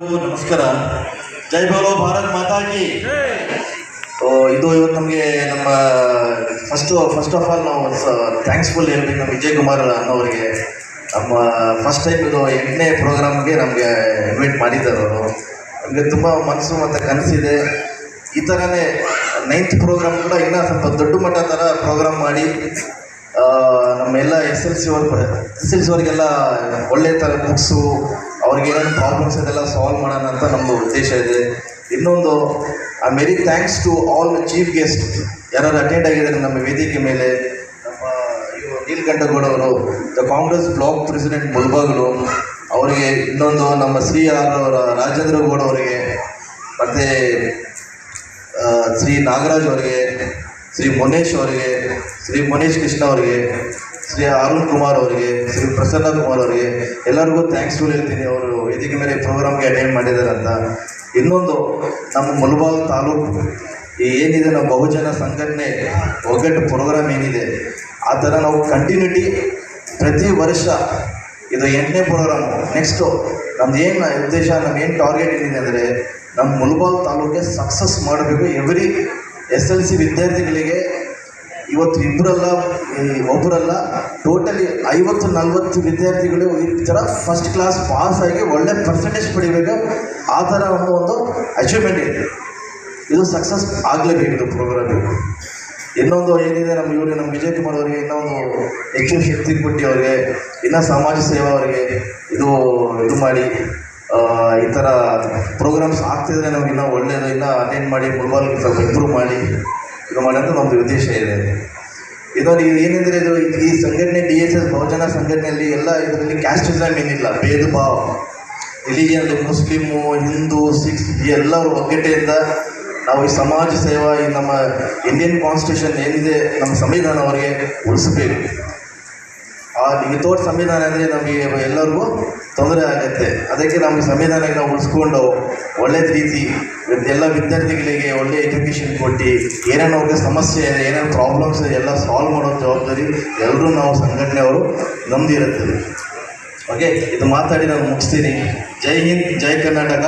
ನಮಸ್ಕಾರ. ಜೈ ಬೋಲೋ ಭಾರತ್ ಮಾತಾ ಕಿ. ಓ, ಇದು ಇವತ್ತು ನಮಗೆ ನಮ್ಮ ಫಸ್ಟ್ ಫಸ್ಟ್ ಆಫ್ ಆಲ್ ನಾವು ಥ್ಯಾಂಕ್ಸ್ಫುಲ್ ಹೇಳ್ಬೇಕು ನಮ್ಮ ವಿಜಯ್ ಕುಮಾರ್ ಅನ್ನೋರಿಗೆ. ನಮ್ಮ ಫಸ್ಟ್ ಟೈಮ್ ಇದು ಎಂಟನೇ ಪ್ರೋಗ್ರಾಮ್ಗೆ ನಮಗೆ ಇನ್ವೈಟ್ ಮಾಡಿದ್ದಾರೆ ಅವರು. ನಮಗೆ ತುಂಬ ಮನಸ್ಸು ಮತ್ತು ಕನಸಿದೆ. ಈ ಥರನೇ ನೈನ್ತ್ ಪ್ರೋಗ್ರಾಮ್ ಕೂಡ ಇನ್ನೂ ಸ್ವಲ್ಪ ದೊಡ್ಡ ಮಟ್ಟ ಥರ ಪ್ರೋಗ್ರಾಮ್ ಮಾಡಿ ನಮ್ಮೆಲ್ಲ ಎಸ್ ಎಲ್ ಸಿ ಅವ್ರ ಎಸ್ ಎಲ್ ಸಿ ಅವರಿಗೆಲ್ಲ ಒಳ್ಳೆ ಥರ ಬುಕ್ಸು ಅವ್ರಿಗೆ ಏನೇನು ಪ್ರಾಬ್ಲಮ್ಸ್ ಇದೆಲ್ಲ ಸಾಲ್ವ್ ಮಾಡೋಣ ಅಂತ ನಮ್ಮದು ಉದ್ದೇಶ ಇದೆ. ಇನ್ನೊಂದು, ಆ ಮೆರಿ thanks to all chief guest ಯಾರು ಅಟೆಂಡ್ ಆಗಿದ್ದಾರೆ ನಮ್ಮ ವೇದಿಕೆ ಮೇಲೆ. ನಮ್ಮ ಇವರು ನೀಲ್ಕಂಠಗೌಡ ಅವರು the Congress block president Mulbagal, ಅವರಿಗೆ ಇನ್ನೊಂದು ನಮ್ಮ ಶ್ರೀ ಆರ್ ಅವರ ರಾಜೇಂದ್ರ ಗೌಡ ಅವರಿಗೆ, ಮತ್ತು ಶ್ರೀ ನಾಗರಾಜ್ ಅವರಿಗೆ, ಶ್ರೀ ಮುನೇಶ್ ಅವರಿಗೆ, ಶ್ರೀ ಮುನೇಶ್ ಕೃಷ್ಣ ಅವರಿಗೆ ಶ್ರೀ ಅರುಣ್ ಕುಮಾರ್ ಅವರಿಗೆ, ಶ್ರೀ ಪ್ರಸನ್ನ ಕುಮಾರ್ ಅವರಿಗೆ ಎಲ್ಲರಿಗೂ ಥ್ಯಾಂಕ್ಸ್ಫುಲ್ ಹೇಳ್ತೀನಿ. ಅವರು ವೇದಿಕೆ ಮೇಲೆ ಪ್ರೋಗ್ರಾಮ್ಗೆ ಅಟೆಂಡ್ ಮಾಡಿದ್ದಾರೆ ಅಂತ. ಇನ್ನೊಂದು, ನಮ್ಮ ಮುಲ್ಬಾಲ್ ತಾಲೂಕು ಏನಿದೆ, ನಮ್ಮ ಬಹುಜನ ಸಂಘಟನೆ ಒಗ್ಗಟ್ಟು ಪ್ರೋಗ್ರಾಮ್ ಏನಿದೆ, ಆ ಥರ ನಾವು ಕಂಟಿನ್ಯೂಟಿ ಪ್ರತಿ ವರ್ಷ ಇದು ಎಂಟನೇ ಪ್ರೋಗ್ರಾಮು ನೆಕ್ಸ್ಟು ನಮ್ದು ಏನು ಉದ್ದೇಶ ನಮ್ಮ ಏನು ಟಾರ್ಗೆಟ್ ಏನಿದೆ ಅಂದರೆ, ನಮ್ಮ ಮುಲ್ಬಾಲ್ ತಾಲೂಕಿಗೆ ಸಕ್ಸಸ್ ಮಾಡಬೇಕು ಎವ್ರಿ ಎಸ್ ಎಲ್ ಸಿ ವಿದ್ಯಾರ್ಥಿಗಳಿಗೆ ಇವತ್ತು ಇಬ್ಬರಲ್ಲ ಒಬ್ಬರಲ್ಲ ಟೋಟಲಿ ಐವತ್ತು, ನಲ್ವತ್ತು ವಿದ್ಯಾರ್ಥಿಗಳು ಈ ಥರ ಫಸ್ಟ್ ಕ್ಲಾಸ್ ಪಾಸ್ ಆಗಿ ಒಳ್ಳೆ ಪರ್ಸೆಂಟೇಜ್ ಪಡಿಬೇಕು. ಆ ಥರ ಒಂದು ಒಂದು ಅಚೀವ್ಮೆಂಟ್ ಇದೆ. ಇದು ಸಕ್ಸಸ್ ಆಗಲೇಬೇಕು ಪ್ರೋಗ್ರಾಮ್ ಇನ್ನೊಂದು ಏನಿದೆ ನಮ್ಮ ಇವರಿಗೆ ನಮ್ಮ ವಿಜಯ್ ಕುಮಾರ್ ಅವರಿಗೆ ಇನ್ನೊಂದು ಹೆಚ್ಚು ಶಕ್ತಿ ಕೊಟ್ಟಿ ಅವರಿಗೆ, ಇನ್ನು ಸಮಾಜ ಸೇವಾ ಅವರಿಗೆ ಇದು ಇದು ಮಾಡಿ ಈ ಥರ ಪ್ರೋಗ್ರಾಮ್ಸ್ ಆಗ್ತಿದ್ರೆ ನಮ್ಗೆ ಇನ್ನೂ ಒಳ್ಳೆಯದು ಇನ್ನೂ ಅಟೆಂಡ್ ಮಾಡಿ ಫುಟ್ಬಾಲ್ ಸ್ವಲ್ಪ ಇಂಪ್ರೂವ್ ಮಾಡಿ. ಇದು ಮಾಡೋದು ನಮ್ಮದು ಉದ್ದೇಶ ಇದೆ. ಇದು ಇದು ಏನೆಂದರೆ ಇದು ಈ ಸಂಘಟನೆ ಡಿ ಎಸ್ ಎಸ್ ಬಹುಜನ ಸಂಘಟನೆಯಲ್ಲಿ ಎಲ್ಲ ಇದರಲ್ಲಿ ಕ್ಯಾಸ್ಟಿಸಮ್ ಏನಿಲ್ಲ ಭೇದ ಭಾವ ರಿಲಿಜಿಯನ್ ಮುಸ್ಲಿಮು ಹಿಂದೂ ಸಿಖ್ ಎಲ್ಲರೂ ಒಗ್ಗಟ್ಟೆಯಿಂದ ನಾವು ಈ ಸಮಾಜ ಸೇವಾ, ಈ ನಮ್ಮ ಇಂಡಿಯನ್ ಕಾನ್ಸ್ಟಿಟ್ಯೂಷನ್ ಏನಿದೆ, ನಮ್ಮ ಸಂವಿಧಾನ ಅವರಿಗೆ ಉಳಿಸಬೇಕು. ಆ ತೋಟ ಸಂವಿಧಾನ ಅಂದರೆ ನಮಗೆ ಎಲ್ಲರಿಗೂ ತೊಂದರೆ ಆಗುತ್ತೆ. ಅದಕ್ಕೆ ನಮಗೆ ಸಂವಿಧಾನ ನಾವು ಉಳಿಸ್ಕೊಂಡು ಒಳ್ಳೆ ರೀತಿ ಎಲ್ಲ ವಿದ್ಯಾರ್ಥಿಗಳಿಗೆ ಒಳ್ಳೆ ಎಜುಕೇಷನ್ ಕೊಟ್ಟು ಏನೇನು ಅವ್ರಿಗೆ ಸಮಸ್ಯೆ ಇದೆ, ಏನೇನು ಪ್ರಾಬ್ಲಮ್ಸ್ ಎಲ್ಲ ಸಾಲ್ವ್ ಮಾಡೋ ಜವಾಬ್ದಾರಿ ಎಲ್ಲರೂ ನಾವು ಸಂಘಟನೆಯವರು ನಂಬಿರುತ್ತದೆ ಓಕೆ ಇದು ಮಾತಾಡಿ ನಾನು ಮುಗಿಸ್ತೀನಿ. ಜೈ ಹಿಂದ್, ಜೈ ಕರ್ನಾಟಕ.